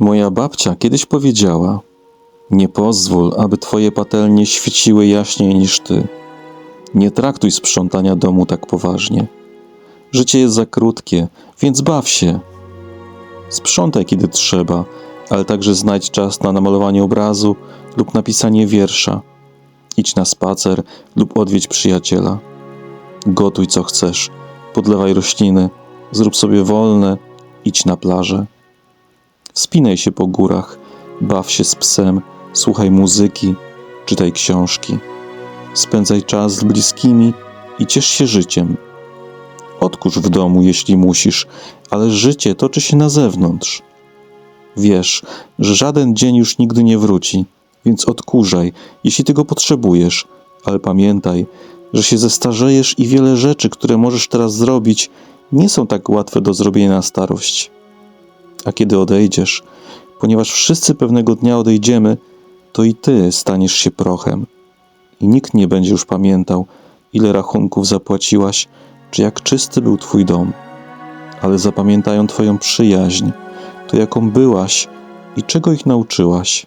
Moja babcia kiedyś powiedziała: Nie pozwól, aby twoje patelnie świeciły jaśniej niż ty. Nie traktuj sprzątania domu tak poważnie. Życie jest za krótkie, więc baw się. Sprzątaj kiedy trzeba, ale także znajdź czas na namalowanie obrazu lub napisanie wiersza. Idź na spacer lub odwiedź przyjaciela. Gotuj co chcesz, podlewaj rośliny, zrób sobie wolne, idź na plażę. Wspinaj się po górach, baw się z psem, słuchaj muzyki, czytaj książki. Spędzaj czas z bliskimi i ciesz się życiem. Odkurz w domu, jeśli musisz, ale życie toczy się na zewnątrz. Wiesz, że żaden dzień już nigdy nie wróci, więc odkurzaj, jeśli tego potrzebujesz, ale pamiętaj, że się zestarzejesz i wiele rzeczy, które możesz teraz zrobić, nie są tak łatwe do zrobienia na starość. A kiedy odejdziesz, ponieważ wszyscy pewnego dnia odejdziemy, to i ty staniesz się prochem. I nikt nie będzie już pamiętał, ile rachunków zapłaciłaś, czy jak czysty był twój dom. Ale zapamiętają twoją przyjaźń, to jaką byłaś i czego ich nauczyłaś.